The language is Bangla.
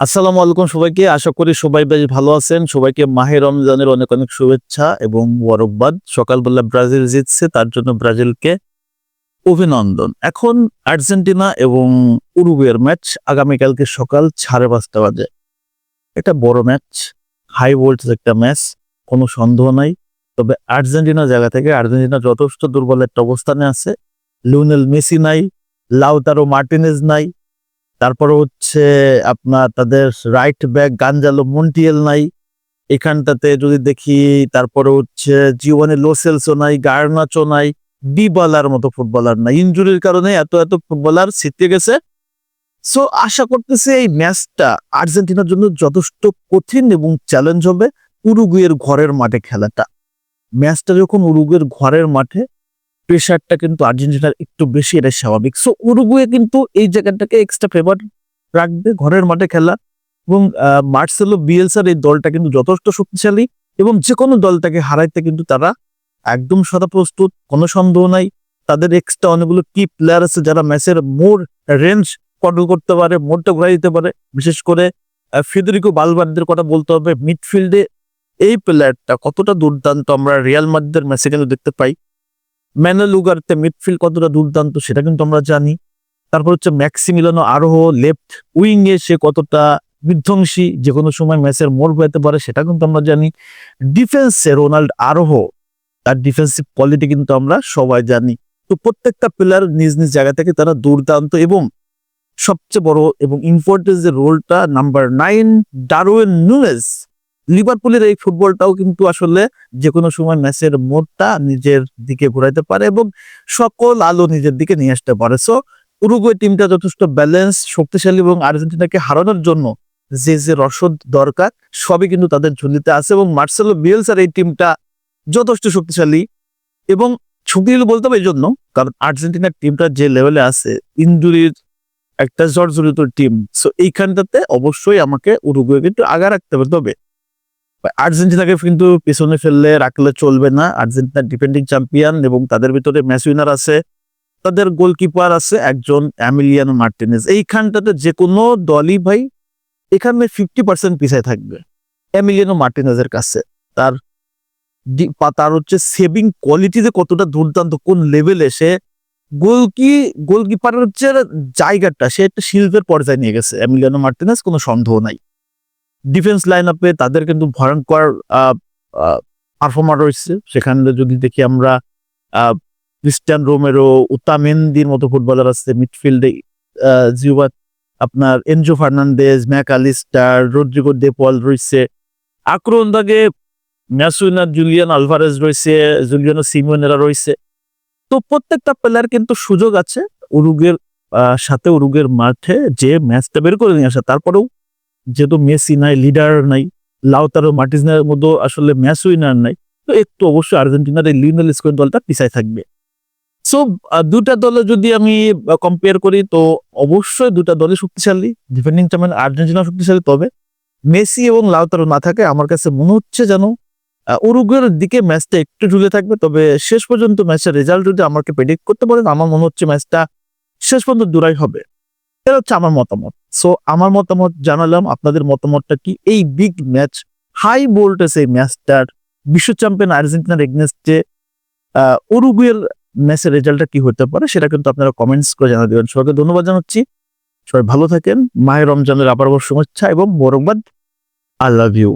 আসসালামু আলাইকুম সবাইকে। আশা করি সবাই বেশ ভালো আছেন। সবাইকে মাহে রমজানের অনেক অনেক শুভেচ্ছা এবং বরকবাদ সকালবেলা ব্রাজিল জিতছে, তার জন্য ব্রাজিলকে অভিনন্দন। এখন আর্জেন্টিনা এবং উরুগুয়ের ম্যাচ আগামীকালকে সকাল সাড়ে পাঁচটা বাজে। এটা বড় ম্যাচ, হাই ভোল্টেজ একটা ম্যাচ, কোনো সন্দেহ নাই। তবে আর্জেন্টিনা জায়গা থেকে, আর্জেন্টিনা যথেষ্ট দুর্বল একটা অবস্থানে আছে। লিওনেল মেসি নাই, লাউতারো মার্টিনেজ নাই তারপরে হচ্ছে আপনার তাদের রাইট ব্যাক গাঞ্জালো মন্টিয়েল নাই। এখানটাতে যদি দেখি, তারপরে হচ্ছে জীবনে লোসেলসও নাই, গার্নাচও নাই ডিবালার মতো ফুটবলার নাই। ইনজুরির কারণে এত এত ফুটবলার ছিটকে গেছে। সো আশা করতেছি এই ম্যাচটা আর্জেন্টিনার জন্য যথেষ্ট কঠিন এবং চ্যালেঞ্জ হবে উরুগুয়ের ঘরের মাঠে খেলাটা। ম্যাচটা যখন উরুগুয়ের ঘরের মাঠে প্রেশারটা কিন্তু আর্জেন্টিনার একটু বেশি এটা স্বাভাবিক। সো উরুগুয়ে কিন্তু এই জায়গাটাকে এক্সট্রা ফেভার রাখবে ঘরের মাঠে খেলা এবং মার্সেলো বিএলসার এই দলটা কিন্তু যথেষ্ট শক্তিশালী এবং যে কোনো দলটাকে হারাইতে কিন্তু তারা একদম সদা প্রস্তুত, কোনো সন্দেহ নাই। তাদের এক্সট্রা অনেকগুলো কি প্লেয়ার আছে যারা ম্যাচের মোর রেঞ্জ কন্ট্রোল করতে পারে, মোড়টা ঘুরাই দিতে পারে। বিশেষ করে ফেদেরিকো বালবার্দের কথা বলতে হবে, মিডফিল্ডে এই প্লেয়ারটা কতটা দুর্দান্ত আমরা রিয়াল মাদ্রিদের ম্যাচে কিন্তু দেখতে পাই। ম্যানুয়াল উগারতে মিডফিল্ড কতটা দুর্দান্ত সেটা কিন্তু আমরা জানি। তারপর হচ্ছে ম্যাক্সিমিলানো আরোহ লেফট উইং এ সে কতটা বিধ্বংসী যে কোনো সময় ম্যাচের মোড় পেতে পারে সেটা কিন্তু আমরা জানি। ডিফেন্সে রোনাল্ড আরোহ তার ডিফেন্সিভ কোয়ালিটি কিন্তু আমরা সবাই জানি। তো প্রত্যেকটা প্লেয়ার নিজ নিজ জায়গা থেকে তারা দুর্দান্ত এবং সবচেয়ে বড় এবং ইম্পর্টেন্ট যে রোলটা নাম্বার নাইন ডারওয়েন নুনেস লিভারপুলের এই ফুটবলটাও কিন্তু আসলে যে কোনো সময় ম্যাচের মোড়টা নিজের দিকে ঘুরাইতে পারে এবং সকল আলো নিজের দিকে নিয়ে আসতে পারে। সো উরুগুয়ে টিমটা যথেষ্ট ব্যালেন্স শক্তিশালী এবং আর্জেন্টিনাকে হারানোর জন্য যে যে রসদ দরকার, সবই কিন্তু তাদের ঝুলিতে আছে এবং মার্সেলো বিয়েলসার এই টিমটা যথেষ্ট শক্তিশালী এবং শক্তিশালী বলতে হবে এই জন্য কারণ আর্জেন্টিনার টিমটা যে লেভেলে আছে ইঞ্জুরির একটা জর্জরিত টিম সো এইখানটাতে অবশ্যই আমাকে উরুগুয়ে কিন্তু আগা রাখতে হবে। তবে আর্জেন্টিনাকে কিন্তু পিছনে ফেললে, রাখলে চলবে না। আর্জেন্টিনা ডিফেন্ডিং চ্যাম্পিয়ন এবং তাদের ভিতরে ম্যাচ উইনার আছে, তাদের গোলকিপার আছে একজন অ্যামিলিয়ানো মার্টিনেস এইখানটাতে যে কোনো দলই ভাই, এখানে ফিফটি পার্সেন্ট পিছায় থাকবে অ্যামিলিয়ানো মার্টিনেজের কাছে। তার তার হচ্ছে সেভিং কোয়ালিটি যে কতটা দুর্দান্ত, কোন লেভেলে সে গোলকি গোলকিপারের হচ্ছে জায়গাটা, সে একটা শিল্পের পর্যায়ে নিয়ে গেছে। অ্যামিলিয়ানো মার্টিনেজ কোনো সন্দেহ নাই। ডিফেন্স লাইন আপে তাদের কিন্তু ভয়ঙ্কর পারফর্মার রয়েছে। সেখানে যদি দেখি আমরা আহ, ক্রিস্টিয়ান রোমেরো উতামেন্দির মতো ফুটবলার আছে মিডফিল্ডে জিওবা আপনার Enzo Fernandez Mac Allister Rodrigo De Paul রয়েছে। আক্রমণ দাগে ম্যাসুইনার জুলিয়ান আলভারেজ রয়েছে জুলিয়ানো সিমোনেরা রয়েছে। তো প্রত্যেকটা প্লেয়ার কিন্তু সুযোগ আছে উরুগের সাথে উরুগের মাঠে যে ম্যাচটা বের করে নিয়ে আসা। তারপরেও যেহেতু মেসি নাই, লিডার নাই লাউতারো মার্টিনের মতো আসলে ম্যাচ উইনার নাই, তো একটু অবশ্যই আর্জেন্টিনার এই লিওনেল স্কোয়ার দলটা পিছায় থাকবে। সো দুটা দলে যদি আমি কম্পেয়ার করি, তো অবশ্যই দুটা দলে শক্তিশালী ডিফেন্ডিং চ্যাম্পিয়ন আর্জেন্টিনা শক্তিশালী, তবে মেসি এবং লাউতারো না থাকে, আমার কাছে মনে হচ্ছে যেন উরুগুয়ের দিকে ম্যাচটা একটু ঝুলে থাকবে, তবে শেষ পর্যন্ত ম্যাচের রেজাল্ট যদি আমাকে প্রেডিক্ট করতে পারেন আমার মনে হচ্ছে ম্যাচটা শেষ পর্যন্ত দূরাই হবে। এটা হচ্ছে আমার মতামত। সো আমার মতামত জানালাম, আপনাদের মতামতটা কি? এই বিগ ম্যাচ হাই ভোল্টেজ এই ম্যাচটার বিশ্ব চ্যাম্পিয়ন আর্জেন্টিনার এগনেস্টে উরুগুয়ের ম্যাচের রেজাল্টটা কি হতে পারে সেটা কিন্তু আপনারা কমেন্টস করে জানা দেবেন। সবাইকে ধন্যবাদ জানাচ্ছি। সবাই ভালো থাকেন। মায়ের রমজানের আবার শুভেচ্ছা এবং বরকবাদ। I love you